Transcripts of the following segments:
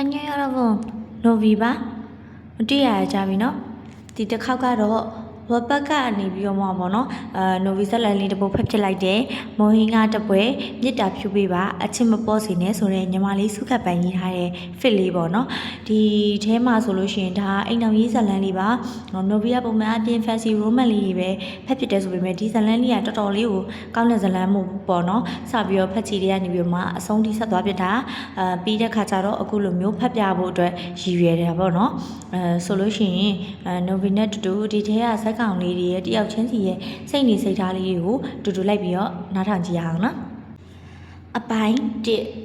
အန်ညေရဘုံနိုဗီပါမတိရကြပြီနော်ဒီတစ်ခေါက်ကတော့ ဝက်ဘက်ကနေပြီးတော့မှာပေါ့နော်အာနိုဗီဇက်လန်လေးတစ်ပုတ်ဖက်ဖြစ်လိုက်တယ်မော်ဟင်းကတပွဲမြစ်တာဖြူပေးပါအချစ်မပေါ့စီနဲ့ဆိုတော့ညီမလေးစုခတ်ပန်ရေးထားတဲ့ fit လေးပေါ့နော်ဒီထဲမှာဆိုလို့ရှိရင်ဒါအိမ်တော်ရေးဇက်လန်လေးပါနိုဗီကပုံမှန်အပြင် fancy roman လေးတွေပဲဖက်ဖြစ်တယ်ဆိုပေမဲ့ဒီဇက်လန်လေးကတော်တော်လေးကိုကောင်းတဲ့ဇက်လန်မို့ပေါ့နော်စပြီးတော့ဖက်ချီတွေကနေပြီးတော့မှအဆုံးထိဆက်သွားပြတာအာပြီးတဲ့ခါကျတော့အခုလိုမျိုးဖက်ပြဖို့အတွက်ရည်ရွယ်တယ်ပေါ့နော်အဲဆိုလို့ရှိရင်အဲနိုဗီနဲ့တူတူဒီထဲကဇက်ကောင်လေးတွေရဲ့တယောက်ချင်းစီရဲ့စိတ်နေစိတ်ထားလေးတွေကိုတူတူလိုက်ပြီးတော့နားထောင်ကြည့်ရအောင်နော်အပိုင်း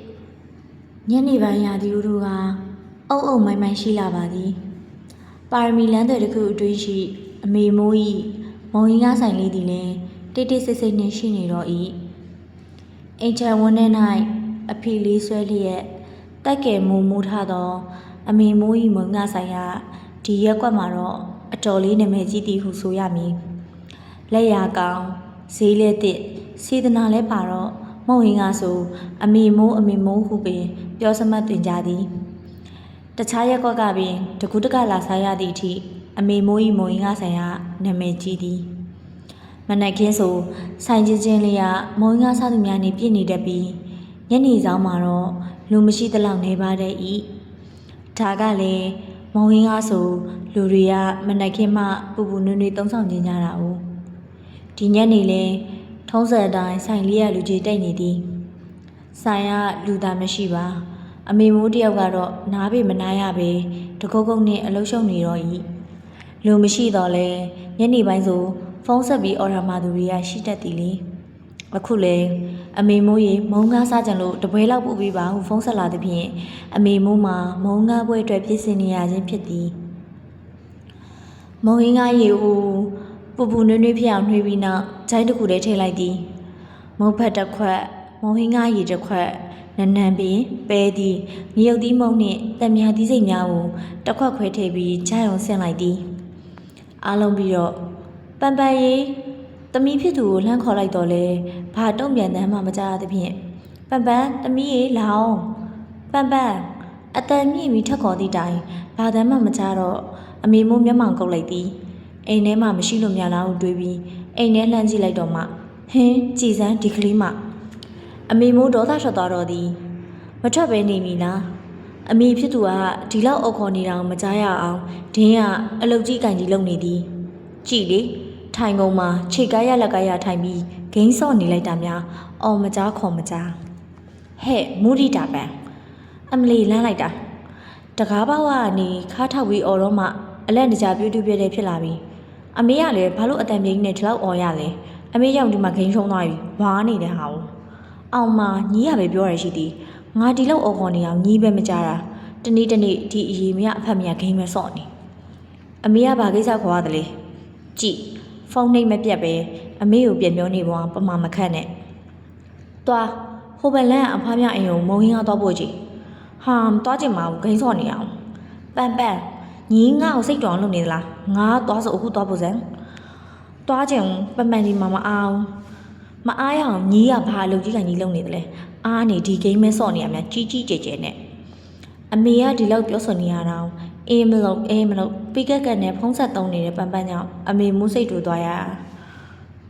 1ညနေပိုင်းရာသီဥတုကအုပ်အုပ်မိုင်းမိုင်းရှိလာပါသည်ပါရမီလမ်းတွေတစ်ခုအတွင်းရှိအမေမိုးဤမုံရင်းကားဆိုင်လေးသည်လည်းတိတ်တိတ်ဆိတ်ဆိတ်နှင့်ရှိနေတော့၏အိမ်ချဝန်းထဲ၌အဖီလေးဆွဲလျက်တက်ကဲမူမူထားသော အမေမိုးဤမုံငါဆိုင်ရာဒီရက်ကွက်မှာတော့အ တော်လေးနာမည်ကြီးသည်ဟုဆိုရမည်လက်ရာကောင်းဈေးလက်တစ်စေတနာလဲပါတော့မုံရင်ကဆိုအမေမိုးအမေမိုးဟုပင် ပြောစမှတ်တင်ကြသည်တခြားရက်ကွက်ကပင်တကူးတကလာစားရသည့်အထိအမေမိုးဤမုံရင်ကဆိုင်ရာနာမည်ကြီးသည်မနက်ခင်းဆိုဆိုင်ချင်းချင်းလေးကမုံရင်ကစားသူများနေပြည့်နေတတ်ပြီးညနေဆောင်မှာတော့လူမရှိသလောက်နေပါတဲ့ဤဒါကလည်း မုံရင်းကားဆိုလူတွေကမနက်ခင်းမှပူပူနွေ့နွေ့သုံးဆောင်ခြင်းကြတာ哦ဒီညနေလဲထုံးစံအတိုင်းဆိုင်လေးရလူကြီးတိတ်နေသည်ဆိုင်ကလူသားမရှိပါ အမေမိုးတယောက်ကတော့နားပေမနာရပဲတကုတ်ကုတ်နဲ့အလုံးရှုံနေတော့ဤလူမရှိတော့လဲညနေပိုင်းဆိုဖုန်းဆက်ပြီးအော်ဒါမာသူတွေကရှိတတ်သည်လေအခုလဲ အမေမိုးရေမုံငါးစားကြံလို့တပွဲလောက်ပို့ပေးပါဟုဖုန်းဆက်လာသည်ဖြင့်အမေမိုးမှာမုံငါးပွဲအတွက်ပြင်ဆင်နေရခြင်းဖြစ်သည်မုံရင်းကားရေဦးပူပူနွေ့နွေ့ဖြစ်အောင်နှွေးပြီးနောက်ဂျိုင်းတစ်ခုတည်းထည့်လိုက်သည်မုတ်ဖက်တစ်ခွက်မုံဟင်းကားရေတစ်ခွက်နန်းနန်းပင်ပဲသည်ငရုတ်သီးမုံနှင့်တံမြာသီးစိတ်များကိုတစ်ခွက်ခွဲထည့်ပြီးဂျိုင်းအောင်ဆင်းလိုက်သည်အားလုံးပြီးတော့ပန်ပန်ရေ။ တမီးဖြစ်သူကိုလှမ်းခေါ်လိုက်တော့လေဘာတုံ့ပြန်တမ်းမှမကြားရသဖြင့်ပန်ပန်တမီးရေလောင်းပန်ပန်အတန်မြင့်ပြီးထက်ခေါ်သည့်တိုင်ဘာတမ်းမှမကြားတော့အမေမိုးမျက်မှောင်ကုတ်လိုက်သည်အိမ်ထဲမှာမရှိလို့များလားဟုတွေးပြီးအိမ်ထဲလှမ်းကြည့်လိုက်တော့မှဟင်းကြည်စမ်းဒီကလေးမအမေမိုးဒေါသထွက်သွားတော့သည်မထွက်ပဲနေပြီလားအမေဖြစ်သူကဒီလောက်အုပ်ခေါ်နေတာကိုမကြားရအောင်ဒင်းကအလုတ်ကြီးကင်ကြီးလုံနေသည်ကြည်လေ ထိုင်ကုန်မှာခြေကားရလက်ကားရထိုင်ပြီးဂိမ်းစော့နေလိုက်တာများအော်မကြားခေါ်မကြားဟဲ့မူရီတာပန်အမလီလမ်းလိုက်တာတကားပေါက်ကနေခါထောက်ပြီးအော်တော့မှအလက်တကြားပြူးတူးပြဲတဲ့ဖြစ်လာပြီအမေကလည်းဘာလို့အတန်ပြင်းနဲ့ဒီလောက်အော်ရလဲအမေရောက်ဒီမှာဂိမ်းရှုံးသွားပြီဝါနေတဲ့ဟာကိုအောင်မညီးရပဲပြောရရှိသည်ငါဒီလောက်အော်ခေါ်နေအောင်ညီးပဲမကြတာတနေ့တနေ့ဒီအရေးမရအဖက်မရဂိမ်းပဲစော့နေအမေကဘာကိစ္စခေါ်ရတယ်လဲကြည့် ဖုန်းနှိပ်မပြတ်ပဲအမေကိုပြန်ပြောနေပေါ်ပမာမခတ်နဲ့။သွားဟိုဘက်လန်းအဖားမြအိမ်ကိုမုံရင်းကားသွားဖို့ကြည့်။ဟာမသွားချင်ပါဘူးဂိမ်းစော့နေအောင်။ပန်ပန်ညီငါ့ကိုစိတ်တော်လုပ်နေသလား။ငါသွားဆိုအခုသွားဖို့စမ်း။သွားချင်ပန်ပန်ဒီမှာမအောင်။မအားရအောင်ညီကဘာအလုပ်ကြီးကညီလုပ်နေသလဲ။အားနေဒီဂိမ်းမဲစော့နေရများကြီးကြီးကျယ်ကျယ်နဲ့။အမေကဒီလောက်ပြောဆိုနေရတာအောင် အေးမလို့အေးမလို့ပီကက်ကက်နဲ့ဖုံးဆက်သုံးနေတဲ့ပန်ပန်ကြောင့်အမေမူးစိတ်တူသွားရ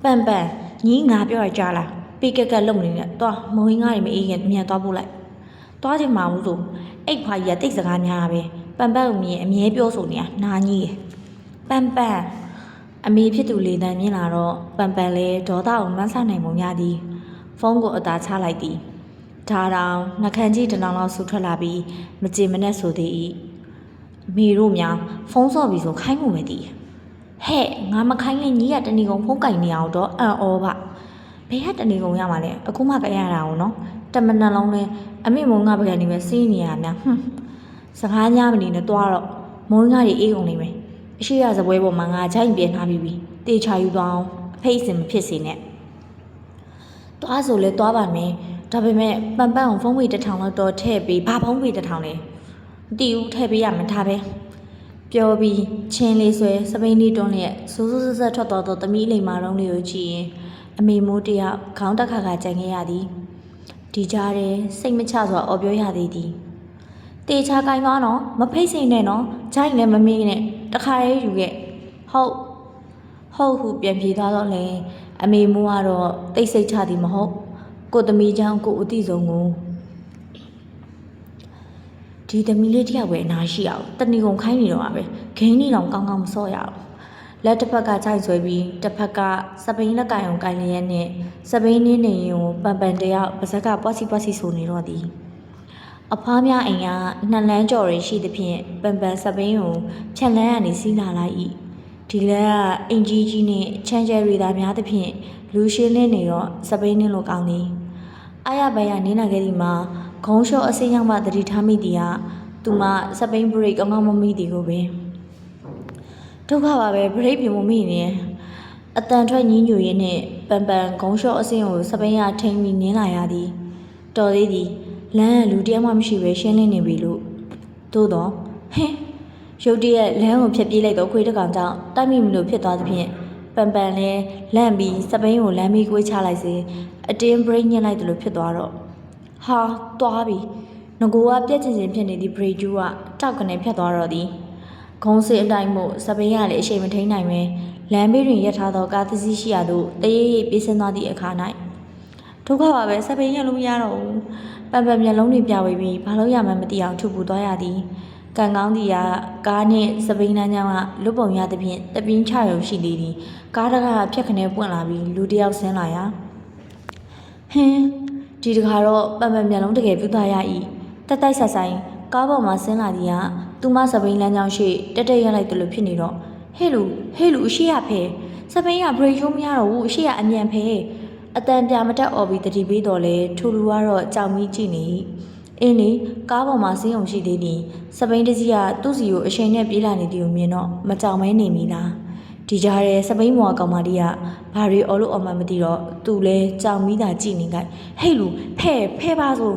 ပန်ပန်ညီငါပြောရကြလားပီကက်ကက်လုံနေနဲ့သွားမုံရင်းကားတွေမအေးခင်မြန်သွားပို့လိုက်သွားချင်မှာဘူးဆိုအိတ်ဖွာကြီးကတိတ်စကားများပဲပန်ပန်ကိုမြင်အမြဲပြောဆိုနေတာနာကြီးရယ်ပန်ပန်အမေဖြစ်သူလေတန်မြင်လာတော့ပန်ပန်လဲဒေါသအောင်မဆနိုင်ပုံရသည်ဖုန်းကိုအသာချလိုက်သည်ဒါတောင်နှကန်းကြီးတနောင်လောက်ဆူထွက်လာပြီးမကြင်မနဲ့ဆိုသေး၏ မိတို့များဖုန်းဆော့ပြီးဆိုခိုင်းမှုပဲတည်ဟဲ့ငါမခိုင်းရင်ညီးကတဏီကုံဖုန်းကင်နေအောင်တော့အံ့ဩပါဘယ်ကတဏီကုံရမှာလဲအခုမှကြရတာအောင်နော်တမနက်လုံးလဲအမေမုံငါပကံနေပဲစီးနေရများဟွန်းစကားညမနေနဲ့တွားတော့မုံငါတွေအေးကုန်နေမယ်အရှိရစပွဲပေါ်မှာငါချိုင်ပြန်ထားပြီးပြီတေချာယူသွားအောင်အဖိတ်စင်မဖြစ်စေနဲ့သွားဆိုလဲသွားပါမယ်ဒါပေမဲ့ပန်ပန်အောင်ဖုန်းဝေတစ်ထောင်လောက်တော့ထည့်ပေးဘာဖုန်းဝေတစ်ထောင်လဲမ တီးဘူးထည့်ပေးရမှာဒါပဲပြောပြီးချင်းလေးဆွဲစပိန်လေးတွန်းလျက်စူးစူးဆက်ဆက်ထွက်သွားတော့သမီးလိမ်မာတော့လေးကိုကြည့်ရင်အမေမိုးတယောက်ခေါင်းတက်ခါခါကြံခဲ့ရသည်ဒီကြားထဲစိတ်မချစွာအော်ပြောရသေးသည်တေချာကိုင်းသွားနော်မဖိတ်စိန်နဲ့နော်ဂျိုင်းလည်းမမေးနဲ့တခါရေးယူခဲ့ဟုတ်ဟုတ်ဟုပြန်ပြေးသွားတော့လေအမေမိုးကတော့တိတ်ဆိတ်ချသည်မဟုတ်ကိုသမီးချောင်းကိုအတိဆုံးကို ဒီသမီးလေးတယောက်ပဲအနာရှိအောင်တဏီကုံခိုင်းနေတော့ပါပဲဂိမ်းနေတော့ကောင်းကောင်းမစော့ရအောင်လက်တစ်ဖက်ကခြိုက်ဆွဲပြီးတစ်ဖက်ကစပိန်လက်ကင်အောင်ကိုင်လျက်နဲ့စပိန်နင်းနေရင်ကိုပန်ပန်တယောက်ပါဇက်ကပွားစီပွားစီဆိုနေတော့သည်အဖွားများအိမ်ကနှစ်လမ်းကျော်ရရှိသဖြင့်ပန်ပန်စပိန်ကိုခြံလန်းကနေစီးလာလိုက်၏ဒီလမ်းကအင်ကြီးကြီးနဲ့ချမ်းကျဲရီသာများသဖြင့်လူရှင်းနေနေတော့စပိန်နင်းလိုကောင်းသည်အာရဘယနင်းနာခဲ့ဒီမှာ ဂုံးလျှော့အစိမ်းရောက်မှတတိထားမိသည်ကသူမစပိန်ဘရိတ်ကောင်းကောင်းမမိသည်ကိုပင်ဒုက္ခပါပဲဘရိတ်ပြမမိနေရင်အတန်ထွက်ညင်းညူရင်းနဲ့ပန်ပန်ဂုံးလျှော့အစိမ်းကိုစပိန်ရထိန်ပြီးနင်းလာရသည်တော်သေးသည်လမ်းကလူတယောက်မှမရှိပဲရှင်းလင်းနေပြီလို့သို့တော့ဟင်းရုတ်တရက်လမ်းကိုဖျက်ပြေးလိုက်တော့ခွေးတစ်ကောင်ကြောင့်တိုက်မိမလို့ဖြစ်သွားသဖြင့်ပန်ပန်လဲလန့်ပြီးစပိန်ကိုလမ်းမီးကွေးချလိုက်စေအတင်းဘရိတ်ညှစ်လိုက်တယ်လို့ဖြစ်သွားတော့ ဟာသွားပြီငကိုကပြက်ချင်ချင်ဖြစ်နေသည့်ဘရိတ်ကျူးကတောက်ကနေဖြတ်သွားတော့သည်ခုံးစစ်အတိုင်းမို့စပိန်ကလည်းအချိန်မထိန်နိုင်ပဲလမ်းဘေးတွင်ရပ်ထားသောကားတစ်စီးရှိရာသို့တရေရိပ်ပြေးဆင်းသွားသည့်အခါ၌ဒုက္ခပါပဲစပိန်ရလို့မရတော့ဘူးပန်ပန်မျက်လုံးတွေပြဝေပြီးဘာလို့ရမှန်းမသိအောင်ထုပူသွားရသည်ကံကောင်းသည်ကကားနှင့်စပိန်လမ်းကြောင်းကလွတ်ပုံရသဖြင့်တပင်းချရုံရှိသေးသည်ကားတကားဖြတ်ခနဲပွင့်လာပြီးလူတစ်ယောက်ဆင်းလာရာဟင်း ဒီတခါတော့ပန်ပန်မျက်လုံးတကယ်ပြူသားရ၏တက်တိုက်ဆက်ဆိုင်ကားပေါ်မှာဆင်းလာသည်ကသူမစပိန်လမ်းကြောင်းရှိတက်တက်ရလိုက်တယ်လို့ဖြစ်နေတော့ဟဲ့လူဟဲ့လူအရှိရဖဲစပိန်ကဘရိတ်ရုံးမရတော့ဘူးအရှိရအမြန်ဖဲအတန်ပြမတက်အော်ပြီးတတိပေးတော်လဲထူလူကတော့ကြောင်မီးကြည့်နေ၏အင်းလေကားပေါ်မှာစင်းအောင်ရှိသေးသည်စပိန်တစီကသူ့စီကိုအချိန်နဲ့ပြေးလာနေသည်ကိုမြင်တော့မကြောင်မဲနေမိလား ဒီကြားရဲစပိန်မော်ကောင်မလေးကဘာရီအော်လို့အော်မှမသိတော့သူလဲကြောင်မီးသာကြည့်နေကြဟဲ့လူဖဲ့ဖဲ့ပါဆို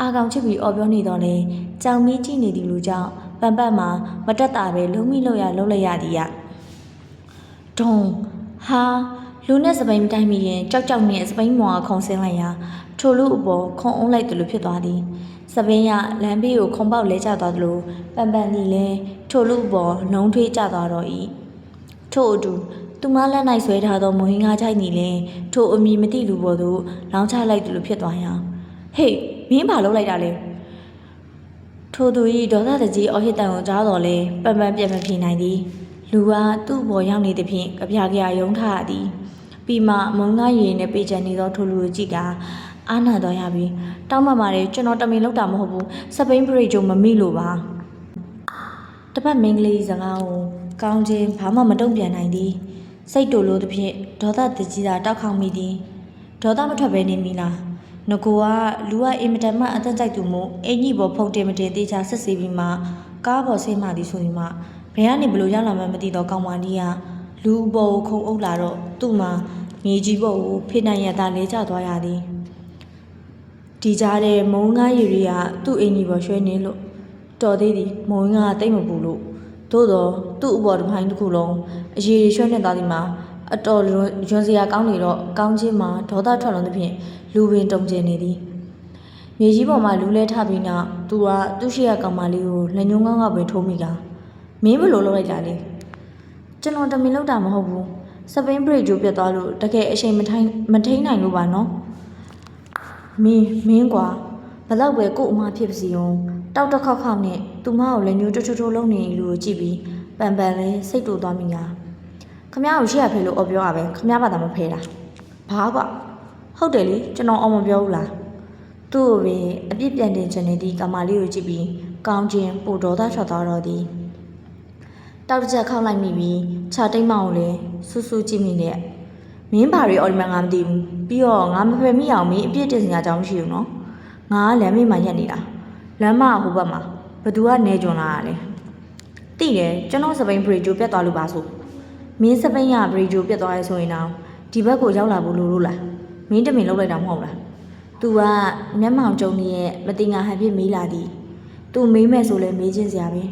အာကောင်ချစ်ပြီးအော်ပြောနေတော့လဲကြောင်မီးကြည့်နေသည်လူကြောင့်ပန်ပတ်မှာမတက်တာပဲလုံးမိလို့ရလုံးလိုက်ရသည်ကဒုံဟာလူနဲ့စပိန်မတိုင်းမီရင်ကြောက်ကြောက်နဲ့စပိန်မော်ကခုံဆင်းလိုက်ရာထိုလူအပေါ်ခုံအုံးလိုက်တယ်လို့ဖြစ်သွားသည်စပိန်ကလမ်းဘေးကိုခုံပေါက်လဲကျသွားသလိုပန်ပန်သည်လည်းထိုလူအပေါ်နှုံထွေးကျသွားတော့၏ ထို့အတူသူမလက်၌ဆွဲထားသောမွဟင်းကားချိုက်နီလည်းထိုအမီမသိလူပေါ်သို့လောင်းချလိုက်တယ်လို့ဖြစ်သွားရာဟေးမင်းဘာလုပ်လိုက်တာလဲထိုသူ၏ဒေါသတကြီးအော်ဟစ်တန်ကိုကြားတော်လဲပန်ပန်ပြန်မပြေနိုင်သည်လူကသူ့ဘော်ရောက်နေသဖြင့်ကြပြကြရယုံထားရသည်ပြီးမှမုံငါရည်နဲ့ပေးချင်နေသောထိုလူကိုကြည့်ကအာနာတော်ရပြီတောင်းပန်ပါတယ်ကျွန်တော်တမင်လောက်တာမဟုတ်ဘူးစပိန်ဘရိတ်ဂျုံမမိလို့ပါတပတ်မင်းကလေးစကားကို ကောင်းချင်းဘာမှမတုံ့ပြန်နိုင်သည်စိတ်တူလို့သဖြင့်ဒေါသတကြီးသာတောက်ခေါင်မိသည်ဒေါသမထွက်ပဲနေမိလားငကိုကလူကအင်မတန်မှအသက်ကြိုက်သူမို့အင်ကြီးပေါ်ဖုန်တင်မတင်သေးချာဆက်စီပြီးမှကားပေါ်ဆင်းမှသည်ဆိုပြီးမှဘယ်ကနေဘလို့ရောက်လာမှမသိတော့ကောင်းမကြီးကလူအပေါ်ကိုခုံအုပ်လာတော့သူ့မှာမြေကြီးပေါ်ကိုဖိနိုင်ရတာလဲကျသွားရသည်ဒီကြားတဲ့မုံငါးရည်တွေကသူ့အင်ကြီးပေါ်ရွှဲနေလို့တော်သေးသည်မုံငါးကတိတ်မပူလို့သို့တော့ သူ့အပေါ်တစ်ပိုင်းတစ်ခုလုံးအရေရွှဲနေသွားသည်မှာအတော်လွန်ရွံစရာကောင်းနေတော့ကောင်းချင်းမှာဒေါသထွက်လွန်သဖြင့်လူပင်တုံကျင်နေသည်မြေကြီးပေါ်မှာလူလဲထပြီးနောက်သူကသူ့ရှိရကောင်မလေးကိုလက်ညှိုးကောင်းကပဲထိုးမိတာမင်းဘယ်လိုလုပ်လိုက်တာလဲကျွန်တော်တမင်လုပ်တာမဟုတ်ဘူးစပိန်ဘရိတ်ဂျိုပြတ်သွားလို့တကယ်အချိန်မထိုင်မထိန်နိုင်လို့ပါနော်မင်းမင်းကွာဘလောက်ပဲကို့အမဖြစ်ပါစီအောင်တောက်တစ်ခေါက်ခေါက်နဲ့သူမကိုလက်ညှိုးတွတ်တွတ်တွတ်လုံးနေလူကိုကြည့်ပြီး ပန်ပန်လေးစိတ်တူသွားမိတာခမ ्या ကိုရှိရဖေးလို့အော်ပြောရပဲခမ ्या ဘာသာမဖဲတာဘာကွာဟုတ်တယ်လေကျွန်တော်အော်မပြောဘူးလားသူ့ကိုပင်အပြစ်ပြန်တင်ချင်နေသည့်ကာမလေးကိုကြည့်ပြီးကောင်းခြင်းပိုဒေါသထွက်သွားတော့သည်တောက်တစ်ချက်ခောက်လိုက်မိပြီးခြာတိတ်မောင်ကိုလည်းဆူဆူကြည့်မိနဲ့မင်းဘာတွေအော်ဒီမန်ငါမသိဘူးပြီးတော့ငါမဖယ်မိအောင်မင်းအပြစ်တင်စရာအကြောင်းမရှိဘူးနော်ငါကလမ်းမေးမှရက်နေတာလမ်းမဟိုဘက်မှာဘသူကနေကြွန်လာတာလဲ တိတယ်ကျွန်တော်စပိန်ဘရီဂျိုပြတ်သွားလို့ပါဆိုမင်းစပိန်ကဘရီဂျိုပြတ်သွားရဲဆိုရင်တော့ဒီဘက်ကိုရောက်လာဖို့လိုလို့လားမင်းတမင်လောက်လိုက်တာမဟုတ်လားသူကမျက်မှောင်ကျုံနေရဲ့မတင်ငါဟန်ဖြစ်မေးလာသည်သူမေးမဲ့ဆိုလဲမေးချင်းစရာပဲ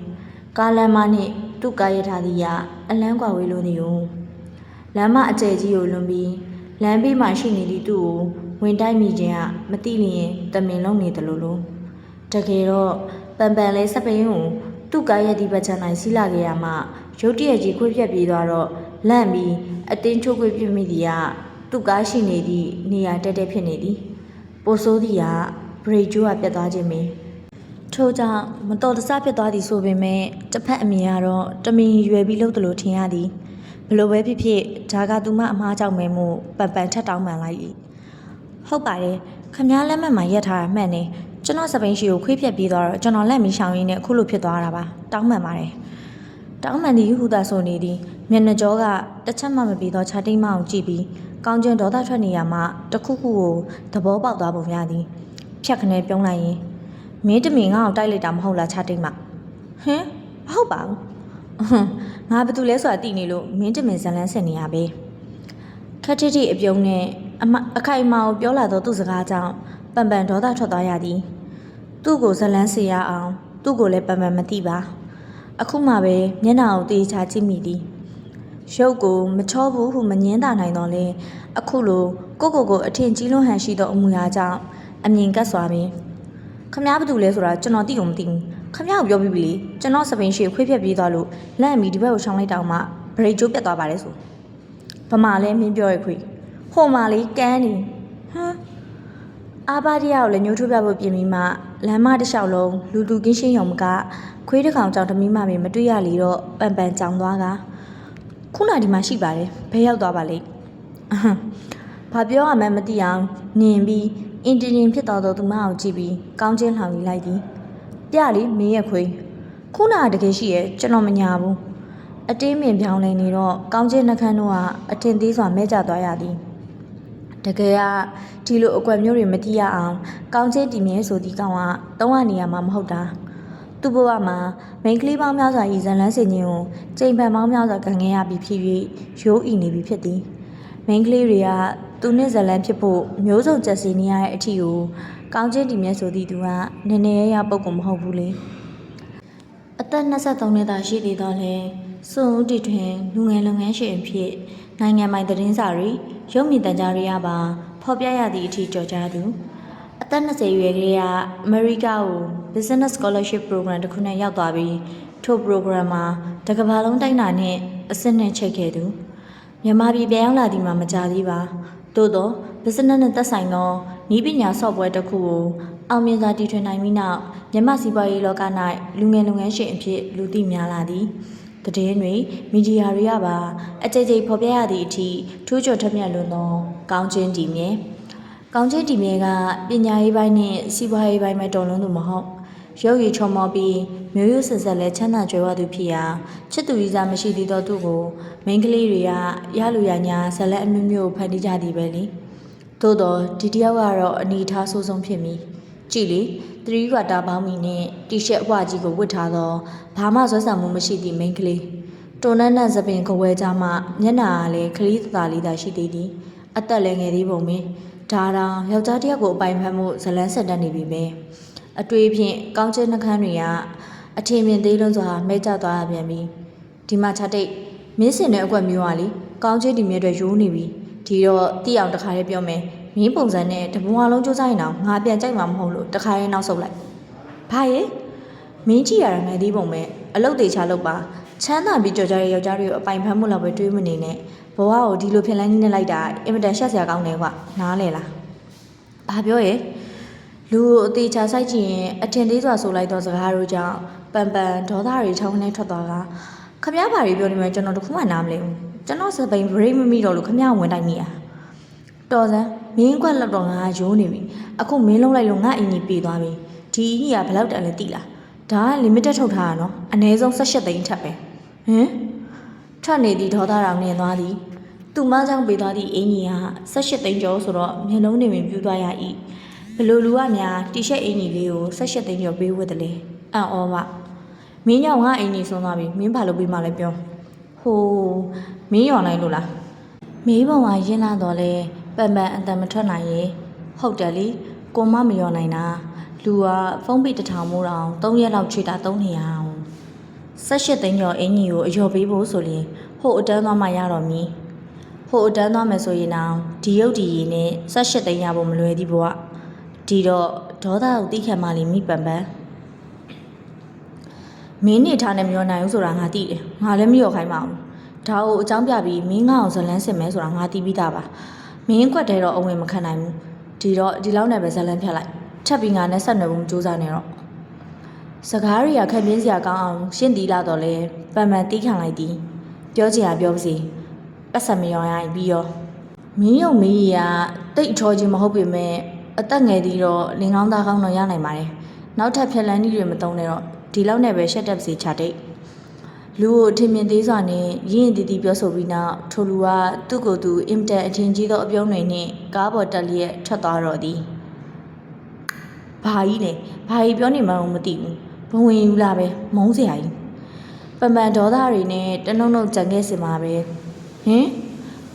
ကားလမ်းမနဲ့သူ့ကားရထားသည်ကအလန်းကွာဝေးလို့နေုံလမ်းမအကျယ်ကြီးကိုလွန်ပြီးလမ်းဘေးမှာရှိနေသည့်သူ့ကိုဝင်တိုက်မိခြင်းကမတိလျင်တမင်လုံးနေတယ်လို့လို့တကယ်တော့ပန်ပန်လဲစပိန်ကို သူ့ကားရဲ့ဒီဘက်ချန်တိုင်းစီးလာခဲ့ရမှရုတ်တရက်ကြီးခွေးပြက်ပြေးသွားတော့လန့်ပြီးအတင်းချိုးခွေးပြစ်မိသည်ကသူ့ကားရှိနေသည့်နေရာတက်တက်ဖြစ်နေသည်ပိုဆိုးသည်ကဘရိတ်ကျိုးကပြတ်သွားခြင်းပင်ထို့ကြောင့်မတော်တဆဖြစ်သွားသည်ဆိုပေမဲ့တစ်ဖက်အမြင်ကတော့တမင်ရွယ်ပြီးလို့တလို့ထင်ရသည်ဘလို့ပဲဖြစ်ဖြစ်ဒါကသူမအမားကြောင့်ပဲမို့ပန်ပန်ထက်တောင်းပန်လိုက်၏ဟုတ်ပါတယ်ခမားလက်မှတ်မှာရက်ထားတာမှန်နေ ကျွန်တော်စပိန်ရှိကိုခွေးပြက်ပြီးသွားတော့ကျွန်တော်လက်မီရှောင်းရင်းနဲ့အခုလိုဖြစ်သွားတာပါတောင်းပန်ပါတယ်တောင်းပန်သည်ဟူသာဆိုနေသည်မျက်နှာကြောကတစ်ချက်မှမပြီးသောခြာတိတ်မအောင်ကြည့်ပြီးကောင်းကျင်ဒေါသထွက်နေရမှတစ်ခုခုကိုသဘောပေါက်သွားပုံရသည်ဖြတ်ခနဲပြုံးလိုက်ရင်မင်းတမင်ငါ့ကိုတိုက်လိုက်တာမဟုတ်လားချတိတ်မဟင်မဟုတ်ပါဘူးအဟွန်းငါဘာတူလဲဆိုတာသိနေလို့မင်းတမင်ဇလန်းဆင်နေရပဲခက်ထစ်ထစ်အပြုံးနဲ့အမအခိုင်အမာကိုပြောလာတော့သူ့စကားကြောင့် ပန်ပန်ဒေါသထွက်သွားရသည် သူ့ကိုဇလန်းစေရအောင် သူ့ကိုလည်းပန်ပန်မသိပါအခုမှပဲမျက်နှာကိုတေချာကြည့်မိသည်ရုပ်ကိုမချောဘူးဟုမငင်းတာနိုင်တော့လဲအခုလိုကိုကိုကိုအထင်ကြီးလွန်းဟန်ရှိသောအမူအရာကြောင့်အမြင်ကပ်စွာပင်ခမ ्या ဘာတူလဲဆိုတာကျွန်တော်သိကုန်မသိဘူးခမ ्या ကိုပြောပြီးပြီလေကျွန်တော်စပိန်ရှေခွေးဖြက်ပြေးသွားလို့လန့်အမီဒီဘက်ကိုရှောင်းလိုက်တောင်မှဘရိတ်ကျိုးပြတ်သွားပါတယ်ဆိုဗမာလဲမင်းပြောရခွေဟိုမာလေးကန်းနေဟမ် အာဘာဒီယာကိုလည်းညှိုးထုတ်ပြဖို့ပြင်ပြီးမှလမ်းမတစ်လျှောက်လုံးလူလူကင်းရှင်းရုံမကခွေးတစ်ကောင်ကြောင့်တမီးမမင်းမတွေ့ရလေတော့ပန်ပန်ကြောင်သွားကခုနဒီမှာရှိပါတယ်ဘယ်ရောက်သွားပါလိမ့်အဟမ်ဘာပြောရမှန်းမသိအောင်နင်ပြီးအင်တင်တင်ဖြစ်တော်သောသူမအောင်ကြည့်ပြီးကောင်းချင်းလှောင်ယူလိုက်သည်ပြလေမင်းရဲ့ခွေခုနကတကယ်ရှိရဲ့ကျွန်တော်မညာဘူးအတင်းမင်ပြောင်းလဲနေတော့ကောင်းချင်းနှခမ်းတို့ကအထင်သေးစွာမဲကျသွားရသည် တကယ်ကဒီလိုအကွက်မျိုးတွေမတိရအောင်ကောင်းချင်းတည်မြဲဆိုသည့်ကောင်ကတုံးရနေရမှာမဟုတ်တာသူ့ဘဝမှာမိန်းကလေးပေါင်းများစွာရည်စံလန်းစင်ခြင်းကိုချိန်ပန်ပေါင်းများစွာခံခဲ့ရပြီးဖြစ်၍ရိုးအီနေပြီဖြစ်သည်မိန်းကလေးတွေကသူနဲ့ဇလန်းဖြစ်ဖို့မျိုးစုံကြက်စီနေရတဲ့အထီကိုကောင်းချင်းတီမြဲဆိုသည့်သူကနည်းနည်းရရပုံကမဟုတ်ဘူးလေအသက်23နှစ်သာရှိသေးတော့လဲစွန်ဦးတီထွင်လူငယ်လုပ်ငန်းရှင်အဖြစ် နိုင်ငံပိုင်သတင်းစာတွေရုပ်မြင်သံကြားတွေရပါဖော်ပြရသည့်အထီကြော်ကြားသူအသက်20ရွယ်ကလေးကအမေရိကကို Business Scholarship Program တစ်ခုနဲ့ရောက်သွားပြီးထို program မှာတစ်ကမ္ဘာလုံးတိုင်းတာနဲ့အစစ်နဲ့ချိတ်ခဲ့သူမြန်မာပြည်ပြန်ရောက်လာဒီမှာမကြသေးပါသို့တော့ business နဲ့သက်ဆိုင်သောဤပညာ software တစ်ခုကိုအောင်မြင်စွာတည်ထွင်နိုင်ပြီးနောက်မြန်မာစီးပွားရေးလောက၌လူငယ်လုပ်ငန်းရှင်အဖြစ်လူသိများလာသည် တည်င်းတွေမီဒီယာတွေကပါအကြိမ်ကြိမ်ဖော်ပြရသည့်အထိထူးချွန်ထက်မြက်လွန်းသောကောင်းခြင်းတည်မြဲကောင်းခြင်းတည်မြဲကပညာရေးပိုင်းနဲ့စီးပွားရေးပိုင်းမှာတော်လွန်းသူမဟုတ်ရုပ်ရည်ချုံမောပြီးမျိုးရိုးဆက်ဆက်လဲချမ်းသာကြွယ်ဝသူဖြစ်ရာချစ်သူရည်စားမရှိသေးသောသူကိုမိန်းကလေးတွေကရလူရညာဇလက်အမျိုးမျိုးဖန်တီးကြသည်ပဲလေသို့တော့ဒီတယောက်ကတော့အနေထားဆိုးဆုံးဖြစ်မိ ကြည်လေသရီးကွာတာပေါင်းမီနဲ့တီရှက်အဝကြီးကိုဝတ်ထားသောဘာမှဆွဲဆောင်မှုမရှိသည့်မိန်းကလေးတွန်းနန်းနန်းသပင်ကဝဲကြမှမျက်နှာကလည်းခရီးသားလေးသာရှိသေးသည်အသက်လည်းငယ်သေးပုံပင်ဒါတောင်ယောက်ျားတစ်ယောက်ကိုအပိုင်ဖက်မှုဇလန်းဆက်တတ်နေပြီပဲအတွေ့အဖြင့်ကောင်းကျိုးနှကန်းတွေကအထင်မြင်သေးလုံးစွာမဲကျသွားရပြန်ပြီဒီမှာချတိတ်မင်းစင်တဲ့အကွက်မျိုးပါလေကောင်းကျိုးဒီမြဲတွေရိုးနေပြီဒီတော့တိအောင်တခါလေးပြောမယ် မင်းပုံစံနဲ့တဘွားလုံးစူးစမ်းရင်တော့ငါပြန်ကြိုက်မှာမဟုတ်လို့တခါလေးနောက်ဆုတ်လိုက်ဘာရဲ့မင်းကြည့်ရတာငယ်သေးပုံပဲအလုတ်သေးချလုပ်ပါချမ်းသာပြီးကြော်ကြတဲ့ယောက်ျားတွေကိုအပိုင်ဖမ်းမှုလောက်ပဲတွေးမနေနဲ့ဘဝကိုဒီလိုဖြစ်လန်းနေလိုက်တာအင်မတန်ရှက်စရာကောင်းတယ်ကွနားလေလားဘာပြောရဲ့လူကိုအသေးချာစိုက်ကြည့်ရင်အထင်သေးစွာဆိုလိုက်သောစကားတို့ကြောင့်ပန်ပန်ဒေါသတွေချောင်းနဲ့ထွက်သွားတာခမရဘာတွေပြောနေမှကျွန်တော်တခုမှနားမလည်ဘူးကျွန်တော်စပိန်ဘရိတ်မမိတော့လို့ခမရဝင်တိုက်မိတာတော်စမ်း မင်းကွက်လောက်တော့ငါရိုးနေပြီအခုမင်းလုံးလိုက်လို့ငါအင်ကြီးပြေးသွားပြီဒီအင်ကြီးကဘယ်လောက်တန်လဲသိလားဒါက limited ထုတ်ထားတာနော်အနည်းဆုံး18သိန်းထပ်ပဲဟမ်ထွက်နေသည့်ဒေါသတောင်နေသွားသည်သူမကြောင့်ပေးသွားသည့်အင်ကြီးက18သိန်းကျော်ဆိုတော့မျက်လုံးတွေပင်ပြူးသွားရ၏ဘယ်လိုလူကများတီရှက်အင်ကြီးလေးကို18သိန်းကျော်ပေးဝတ်တယ်လေအံ့ဩမမင်းကြောင့်ငါအင်ကြီးဆုံးသွားပြီမင်းဘာလို့ပေးမှလဲပြောဟိုမင်းရော်နိုင်လို့လားမေးပုံကရင်းလာတော့လဲ ပန်ပန်အတန်မထွက်နိုင်ရေဟုတ်တယ်လေကိုမမရော်နိုင်တာလူကဖုန်းပိတစ်ထောင်မိုးတောင်3ရက်လောက်ချွေတာ3နေရအောင်18သိန်းကျော်အင်ကြီးကိုအယော်ပေးဖို့ဆိုရင်ဟိုအတန်းသွားမှရတော့မည်ဟိုအတန်းသွားမယ်ဆိုရင်တော့ဒီရုပ်ဒီရည်နဲ့18သိန်းရဖို့မလွယ်သည်ဘွားဒီတော့ဒေါသကိုတိခံမှလိမိပန်ပန်မင်းနေထားနဲ့မပြောနိုင်ဘူးဆိုတာငါသိတယ်ငါလည်းမပြောခိုင်းပါဘူးဒါကိုအကြောင်းပြပြီးမင်းငါ့အောင်ဇလန်းစင်မဲဆိုတာငါသိပြီးသားပါ မင်းကွက်တဲတော့အဝင်မခံနိုင်ဘူးဒီတော့ဒီလောက်နဲ့ပဲဇလန်းဖြတ်လိုက်ထပ်ပြီးငါနဲ့ဆက်နွယ်ဖို့ကြိုးစားနေတော့စကားတွေကခက်ပြင်းစရာကောင်းအောင်ရှင်းတီးလာတော့လဲပန်ပန်တီးခံလိုက်သည်ပြောချင်တာပြောပါစီပတ်စံမရောရရင်ပြီးရောမင်းယုံမင်းကြီးကတိတ်အချောချင်းမဟုတ်ပေမဲ့အသက်ငယ်သေးတော့လင်ကောင်းသားကောင်းတော့ရနိုင်ပါတယ်နောက်ထပ်ဖြက်လန်းနည်းတွေမတုံးနဲ့တော့ဒီလောက်နဲ့ပဲရှက်တက်စီချတိတ် လူကိုအထင်မြင်သေးစွာနဲ့ရင်းရင်တီတီပြောဆိုပြီးနောက်ထိုလူကသူ့ကိုယ်သူအင်တန်အထင်ကြီးသောအပြုံးတွေနဲ့ကားပေါ်တက်လျက်ထွက်သွားတော့သည်ဘာကြီးလဲဘာကြီးပြောနေမှန်းမသိဘူးဘဝင်ယူလာပဲမုန်းစရာကြီးပန်ပန်ဒေါသတွေနဲ့တနှုံနှုံကြံခဲ့စင်မှာပဲဟင်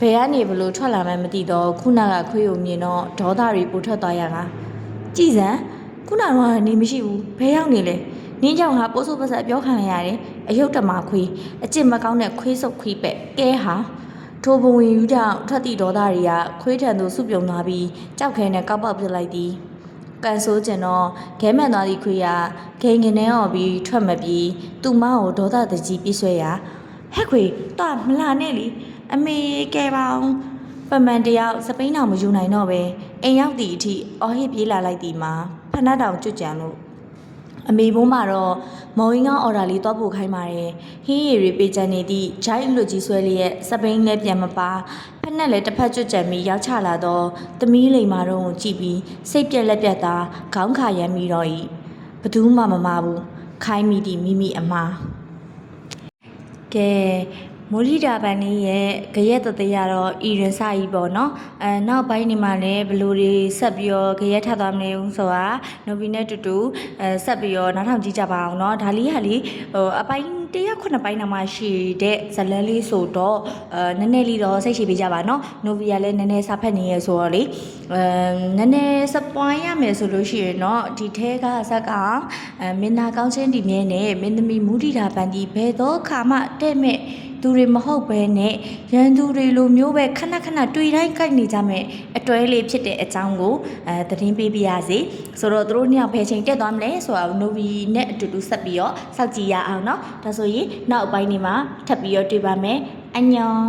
ဘယ်ကနေဘလို့ထွက်လာမှန်းမသိတော့ခုနကခွေးုံမြင်တော့ဒေါသတွေပိုထွက်သွားရတာကြည်စံခုနကတော့နေမရှိဘူးဘယ်ရောက်နေလဲ နင်းကြောင့်ငါပိုးဆိုးပတ်ဆက်ပြောခံလိုက်ရတယ်အယုတ်တမခွေးအကျင့်မကောင်းတဲ့ခွေးစုပ်ခွေးပဲ့ကဲဟာထိုဘဝင်ယူကြောင့်ထွက်သည့်ဒေါသတွေကခွေးထံသို့စုပြုံလာပြီးကြောက်ခဲနဲ့ကောက်ပေါက်ပစ်လိုက်သည်ကန်ဆိုးကျင်တော့ခဲမှန်သွားသည့်ခွေးကဂိန်ငနေော်ပြီးထွက်မပြီးသူ့မကိုဒေါသတကြီးပြည့်ဆွဲရာဟက်ခွေတော့မလာနဲ့လေအမေကဲပါအောင်ပမန်တယောက်စပိန်တော်မယူနိုင်တော့ပဲအိမ်ရောက်သည့်အထိအော်ဟစ်ပြေးလာလိုက်သည်မှာဖဏတ်တောင်ကျွတ်ကြံလို့ အမေဘုံမှာတော့မော်ဝင်းကအော်ဒါလေးတော့ပို့ခိုင်းပါတယ်ဟင်းရည်တွေပေးချင်နေသည့်ဂျိုင်းလွတ်ကြီးဆွဲလျက်စပိန်လည်းပြန်မပါဖက်နဲ့လည်းတစ်ဖက်ကျွတ်ကြံပြီးရောက်ချလာတော့သမီးလိမ်မာတော့ကိုကြည့်ပြီးစိတ်ပြက်လက်ပြက်သားခေါင်းခါရမ်းပြီးတော့ဤဘသူမှမမဘူးခိုင်းမိသည့်မိမိအမားကဲ မိုလီဒါပန်လေးရဲ့ကြရက်တသေးရတော့ဤရင်စာကြီးပေါ့နော်အဲနောက်ပိုင်းဒီမှာလည်းဘလူတွေဆက်ပြီးတော့ကြရက်ထပ်သွားမလဲဦးဆိုတာနိုဗီနဲ့တူတူအဲဆက်ပြီးတော့နောက်ထောင်ကြည့်ကြပါအောင်နော်ဒါလေးကလေဟိုအပိုင်းတရားခုနှစ်ပိုင်းနာမရှိတဲ့ဇလန်းလေးဆိုတော့အဲနည်းနည်းလေးတော့စိတ်ရှိပေးကြပါနော်နိုဗီကလည်းနည်းနည်းစာဖတ်နေရဲဆိုတော့လေအဲနည်းနည်းစပွိုင်းရမယ်ဆိုလို့ရှိရင်တော့ဒီထဲကဇက်ကအဲမင်းနာကောင်းချင်းဒီမြဲနဲ့မင်းသမီးမူတီတာပန်ဒီဘယ်တော့ခါမှတဲ့မဲ့ သူတွေမဟုတ်ဘဲနဲ့ရန်သူတွေလိုမျိုးပဲခဏခဏတွေ့တိုင်းကြိုက်နေကြမယ်အတွဲလေးဖြစ်တဲ့အကြောင်းကိုအဲသတင်းပေးပြရစီဆိုတော့သူတို့နှစ်ယောက်ဘယ်ချိန်တက်သွားမလဲဆိုတော့နိုဗီနဲ့အတူတူဆက်ပြီးတော့စောင့်ကြည့်ရအောင်เนาะဒါဆိုရင်နောက်အပိုင်းဒီမှာထပ်ပြီးတော့တွေ့ပါမယ်အညောင်